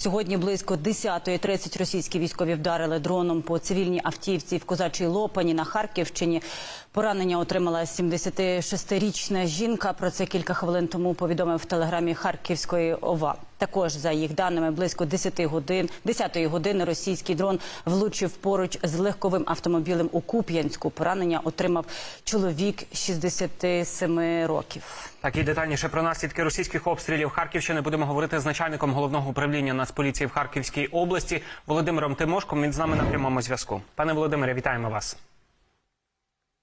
Сьогодні близько 10.30 російські військові вдарили дроном по цивільній автівці в Козачій Лопані на Харківщині. Поранення отримала 76-річна жінка. Про це кілька хвилин тому повідомив в телеграмі Харківської ОВА. Також за їх даними, близько 10 годин 10 години російський дрон влучив поруч з легковим автомобілем у Куп'янську. Поранення отримав чоловік 67 років. Так і детальніше про наслідки російських обстрілів Харківщини будемо говорити з начальником головного управління Нацполіції в Харківській області Володимиром Тимошком. Він з нами на прямому зв'язку. Пане Володимире, вітаємо вас.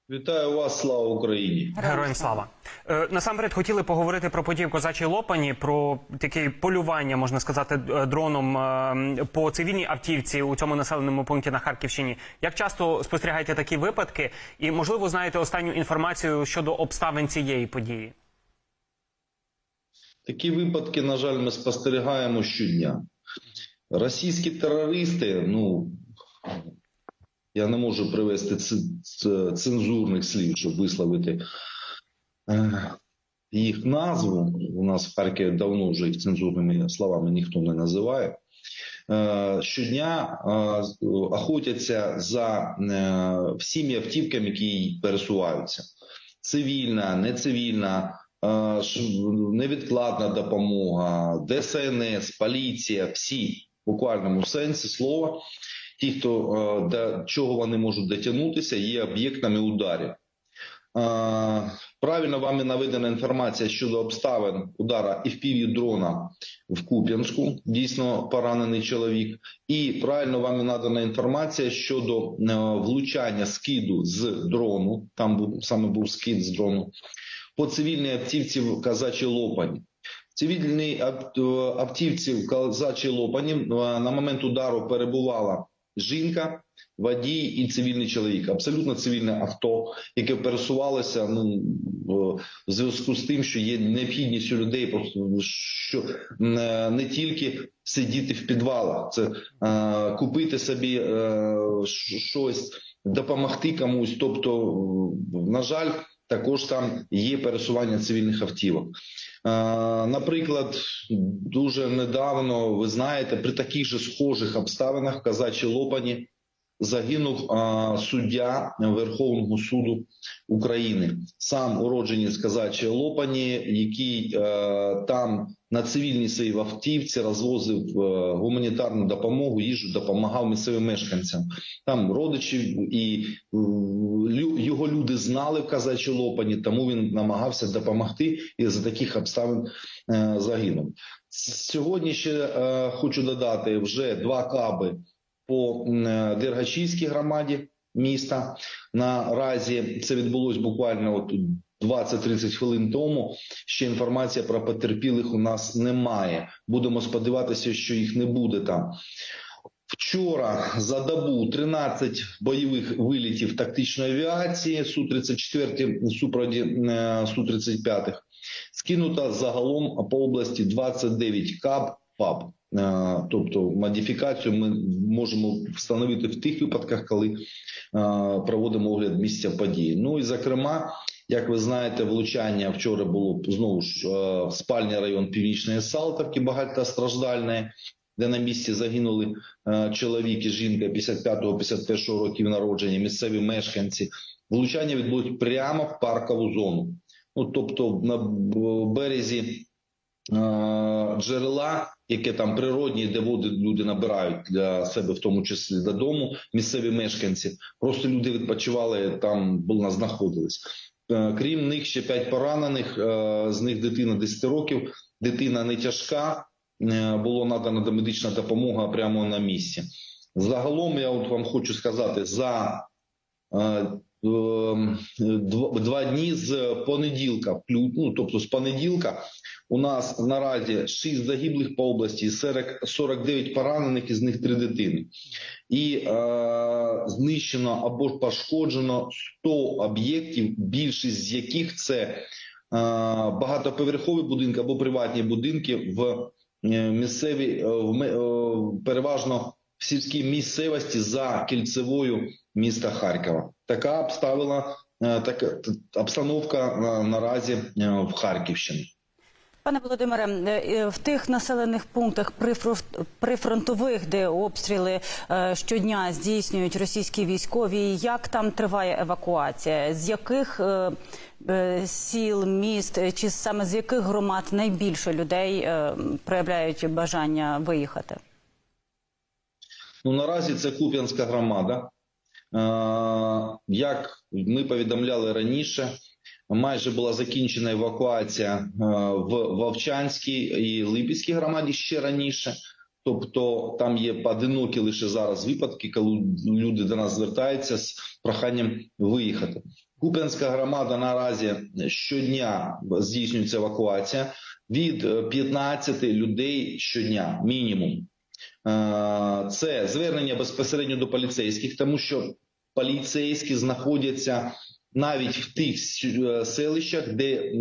Вітаю вас, слава Україні! Героям слава Е, насамперед хотіли поговорити про події в Козачій Лопані, про таке полювання, можна сказати, е, дроном е, по цивільній автівці у цьому населеному пункті на Харківщині. Як часто спостерігаєте такі випадки, і можливо знаєте останню інформацію щодо обставин цієї події? Такі випадки, на жаль, ми спостерігаємо щодня. Російські терористи, ну я не можу привести цензурних слів, щоб висловити е, їх назву. У нас в Харкові давно вже їх цензурними словами ніхто не називає. Е, Щодня е, охотяться за всіми автівками, які пересуваються. Цивільна, нецивільна, невідкладна допомога, ДСНС, поліція, всі буквальному сенсі слова, ті, хто е, до чого вони можуть дотягнутися, є об'єктами ударів. Е, Правильно вами наведена інформація щодо обставин удара FPV дрона в Куп'янську, дійсно поранений чоловік, і правильно вами надана інформація щодо е, влучання скиду з дрону. Там був саме був скид з дрону по цивільній автівці в Казачій Лопані. Цивільній ав- е, автівці в Казачій Лопані е, на момент удару перебувала жінка, водій і цивільний чоловік. Абсолютно цивільне авто, яке пересувалося ну, в зв'язку з тим, що є необхідність у людей просто що не, тільки сидіти в підвалах, це е, купити собі е, щось, допомогти комусь. Тобто, е, на жаль, також там є пересування цивільних автівок. Е, Наприклад, дуже недавно ви знаєте, при таких же схожих обставинах в Казачій Лопані загинув а, суддя Верховного суду України, сам уродженець Казачої Лопані, який е, там на цивільній своїй автівці розвозив е, гуманітарну допомогу, їжу допомагав місцевим мешканцям. Там родичів і лю- його люди знали в Казачій Лопані, тому він намагався допомогти і за таких обставин е, загинув. Сьогодні ще е, хочу додати вже два каби по е, Дергачівській громаді міста. Наразі це відбулось буквально от 20-30 хвилин тому. Ще інформація про потерпілих у нас немає. Будемо сподіватися, що їх не буде там. Вчора за добу 13 бойових вилітів тактичної авіації Су-34 супроді е, Су-35. Скинуто загалом по області 29 КАП ПАП. Тобто модифікацію ми можемо встановити в тих випадках, коли проводимо огляд місця події. Ну і зокрема, як ви знаєте, влучання вчора було знову ж в спальний район Північної Салтовки, багатостраждальне, де на місці загинули чоловік і жінка 55-51 років народження, місцеві мешканці. Влучання відбулось прямо в паркову зону. Ну тобто на березі джерела, яке там природні, де води люди набирають для себе, в тому числі додому, місцеві мешканці. Просто люди відпочивали там, були знаходились. Е, Крім них ще п'ять поранених, е, з них дитина 10 років, дитина не тяжка. Е, Було надана домедична допомога прямо на місці. Загалом я от вам хочу сказати за е, е, два дні з понеділка, ну, тобто з понеділка, у нас наразі 6 загиблих по області, 40, 49 поранених, із них 3 дитини. І е, знищено або пошкоджено 100 об'єктів, більшість з яких це е, багатоповерхові будинки або приватні будинки в е, місцеві, е, в, е, переважно сільській місцевості за кільцевою міста Харкова. Така обставила е, така обстановка е, наразі е, в Харківщині. Пане Володимире, в тих населених пунктах прифронтових, де обстріли щодня здійснюють російські військові, як там триває евакуація? З яких сіл, міст чи саме з яких громад найбільше людей проявляють бажання виїхати? Ну наразі це Куп'янська громада. Е, Як ми повідомляли раніше, майже була закінчена евакуація е, в Вовчанській і Липецькій громаді ще раніше. Тобто там є поодинокі лише зараз випадки, коли люди до нас звертаються з проханням виїхати. Куп'янська громада наразі щодня здійснюється евакуація від е, 15 людей щодня, мінімум. Е, Це звернення безпосередньо до поліцейських, тому що поліцейські знаходяться навіть в тих селищах, де е,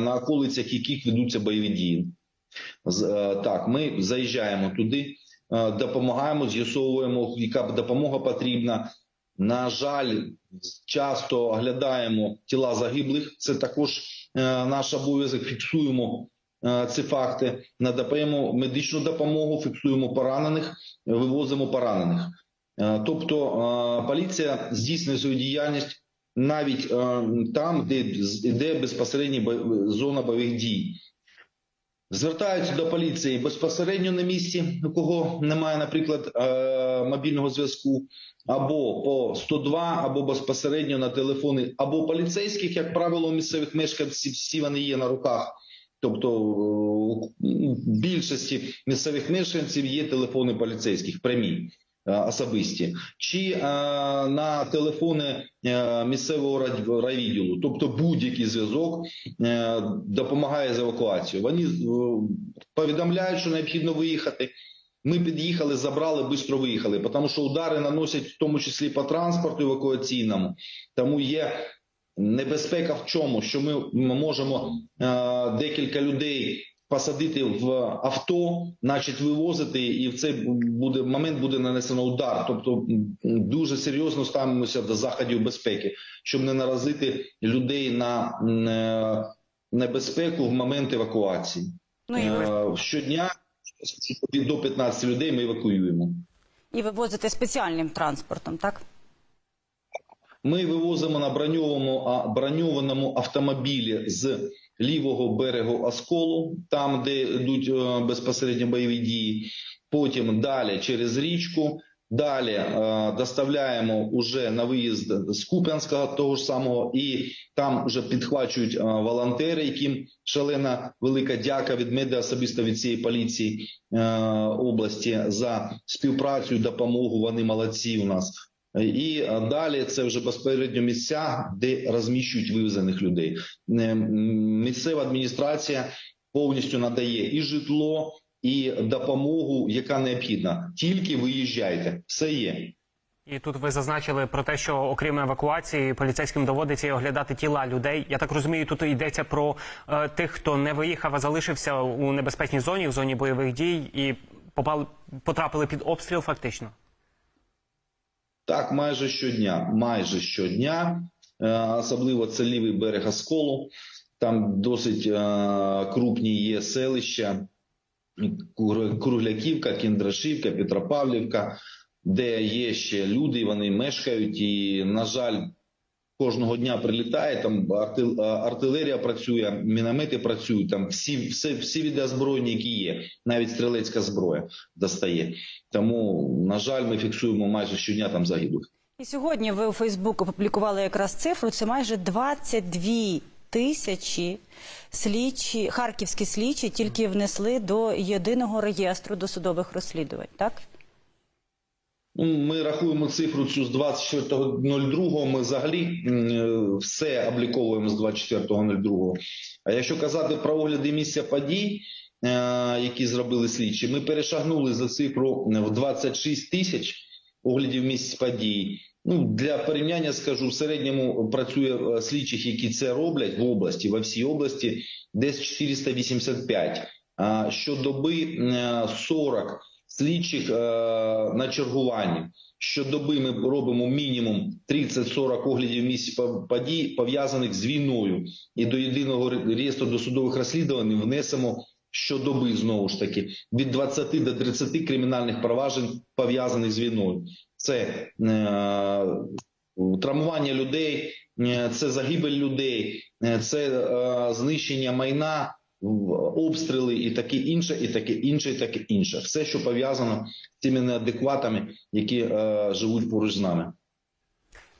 на околицях яких ведуться бойові дії. Е, Так, ми заїжджаємо туди, е, допомагаємо, з'ясовуємо, яка допомога потрібна. На жаль, часто оглядаємо тіла загиблих. Це також е, наш обов'язок. Фіксуємо е, ці факти, надаємо медичну допомогу, фіксуємо поранених, вивозимо поранених. Е, Тобто е, поліція здійснює свою діяльність навіть е, там, де йде безпосередньо зона бойових дій. Звертаються до поліції безпосередньо на місці, у кого немає, наприклад, е, мобільного зв'язку, або по 102, або безпосередньо на телефони, або поліцейських, як правило, у місцевих мешканців всі вони є на руках. Тобто е, у більшості місцевих мешканців є телефони поліцейських прямі е, особисті, чи е, на телефони місцевого райвідділу, тобто будь-який зв'язок допомагає з евакуацією. Вони повідомляють, що необхідно виїхати. Ми під'їхали, забрали, швидко виїхали, тому що удари наносять в тому числі по транспорту евакуаційному. Тому є небезпека в чому, що ми можемо е, декілька людей посадити в авто, значить вивозити, і в цей буде момент буде нанесено удар. Тобто дуже серйозно ставимося до заходів безпеки, щоб не наразити людей на е, небезпеку в момент евакуації. Ну і Е, Щодня до 15 людей ми евакуюємо. і вивозити спеціальним транспортом, так? Ми вивозимо на броньованому, броньованому автомобілі з лівого берегу Осколу, там, де йдуть е, безпосередньо бойові дії. Потім далі через річку. Далі е, доставляємо уже на виїзд з Куп'янського того ж самого, і там вже підхвачують е, волонтери, яким шалена велика дяка від мене особисто від цієї поліції е, області за співпрацю допомогу. Вони молодці у нас. І е, далі це вже безпосередньо місця, де розміщують вивезених людей. Е, Місцева адміністрація повністю надає і житло, і допомогу, яка необхідна. Тільки виїжджайте, все є. І тут ви зазначили про те, що окрім евакуації поліцейським доводиться оглядати тіла людей. Я так розумію, тут йдеться про е, тих, хто не виїхав, а залишився у небезпечній зоні, в зоні бойових дій, і попали потрапили під обстріл. Фактично. Так, майже щодня, майже щодня, е, особливо це лівий берег Осколу. Там досить е, крупні є селища, Кругляківка, Кіндрашівка, Петропавлівка, де є ще люди, вони мешкають, і, на жаль, кожного дня прилітає. Там арти- артилерія працює, міномети працюють. Там всі, все, всі види озброєння, які є, навіть стрілецька зброя достає. Тому, на жаль, ми фіксуємо майже щодня там загиблих. І сьогодні ви у Фейсбуку опублікували якраз цифру. Це майже 22 тисячі слідчі, харківські слідчі тільки внесли до єдиного реєстру досудових розслідувань. Так ми рахуємо цифру цю з 24.02. Ми взагалі все обліковуємо з 24.02. А якщо казати про огляди місця подій, е, які зробили слідчі, ми перешагнули за цифру в 26 тисяч оглядів місць подій. Ну для порівняння скажу, в середньому працює е, слідчих, які це роблять в області, во всій області, десь 485. А щодоби е, 40 слідчих е, на чергуванні. Щодоби ми робимо мінімум 30-40 оглядів місць по- подій, пов'язаних з війною. І до єдиного реєстру досудових розслідувань внесемо щодоби знову ж таки від 20 до 30 кримінальних проваджень пов'язаних з війною. Це е, травмування людей, е, це загибель людей, е, це е, знищення майна, обстріли і таке інше, і таке інше, і таке інше. Все, що пов'язано з тими неадекватами, які е, живуть поруч з нами.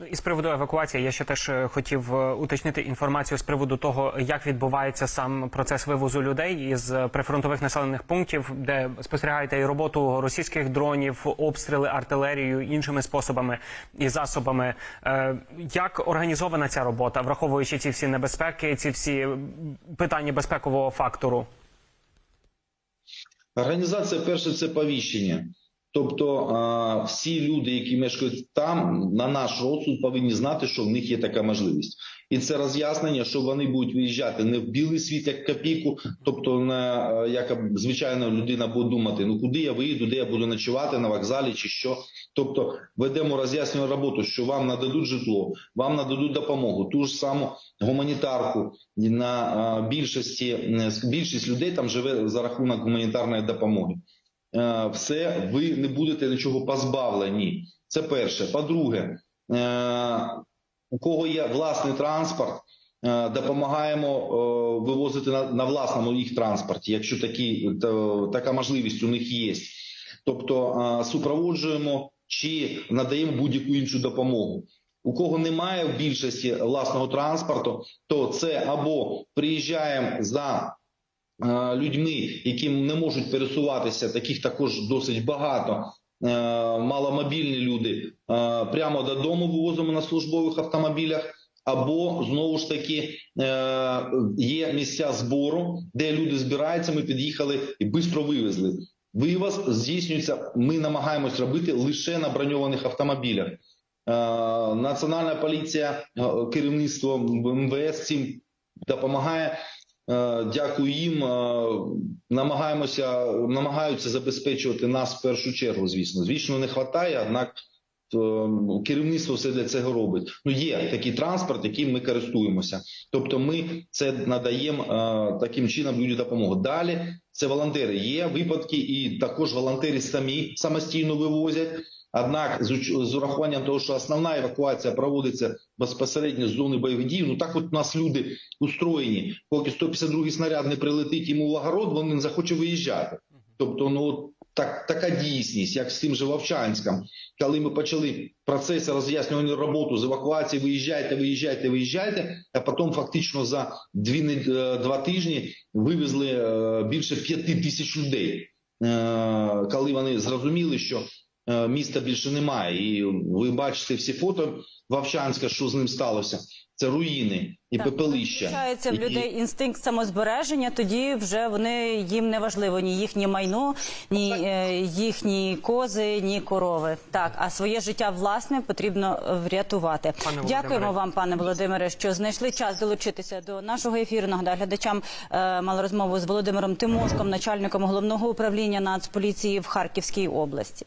Ну, І з приводу евакуації я ще теж е, хотів е, уточнити інформацію з приводу того, як відбувається сам процес вивозу людей із е, прифронтових населених пунктів, де спостерігаєте і роботу російських дронів, обстріли артилерією, іншими способами і засобами. Як організована ця робота, враховуючи ці всі небезпеки, ці всі питання безпекового фактору? Організація перше це повіщення. Тобто всі люди, які мешкають там, на наш розсуд повинні знати, що в них є така можливість, і це роз'яснення, що вони будуть виїжджати не в білий світ, як копійку, тобто на е, як звичайно людина буде думати, ну куди я виїду, де я буду ночувати на вокзалі чи що. Тобто ведемо роз'яснювальну роботу, що вам нададуть житло, вам нададуть допомогу, ту ж саму гуманітарку на а, більшості більшість людей там живе за рахунок гуманітарної допомоги. Е, все, ви не будете нічого позбавлені. Це перше. По-друге, е, у кого є власний транспорт, е, допомагаємо вивозити на, власному їх транспорті, якщо такі, то, така можливість у них є. Тобто супроводжуємо чи надаємо будь-яку іншу допомогу. У кого немає в більшості власного транспорту, то це або приїжджаємо за людьми, які не можуть пересуватися, таких також досить багато. е, Маломобільні люди е, прямо додому вивозимо на службових автомобілях, або знову ж таки е, є місця збору, де люди збираються. Ми під'їхали і швидко вивезли. Вивоз здійснюється. Ми намагаємось робити лише на броньованих автомобілях. Е, Національна поліція, е, керівництво МВС цим допомагає. Е, Дякую їм. Е, Намагаємося, намагаються забезпечувати нас в першу чергу. Звісно, звісно, не вистачає, однак е, керівництво все для цього робить. Ну є такий транспорт, яким ми користуємося. Тобто, ми це надаємо таким чином люди допомогу. Далі це волонтери. Є випадки, і також волонтери самі самостійно вивозять. Однак, з, урахуванням того, що основна евакуація проводиться безпосередньо з зони бойових дій, ну так от у нас люди устроєні. Поки 152 снаряд не прилетить йому в огород, він не захоче виїжджати. Тобто, ну от так, така дійсність, як з тим же Вовчанськом, коли ми почали процес роз'яснювальну роботу з евакуації, виїжджайте, виїжджайте, виїжджайте, а потім фактично за дві е, два тижні вивезли е, більше п'яти тисяч людей, Е, коли вони зрозуміли, що міста більше немає. І ви бачите всі фото Вовчанська, що з ним сталося. Це руїни і Так, пепелища. Включається в людей інстинкт самозбереження, тоді вже вони їм не важливо ні їхнє майно, ні е, їхні кози, ні корови. Так, а своє життя власне потрібно е, врятувати. Пане Володимире. Дякуємо вам, пане Володимире, що знайшли час долучитися до нашого ефіру. Нагадаю, глядачам е, мали розмову з Володимиром Тимошком, начальником головного управління Нацполіції в Харківській області.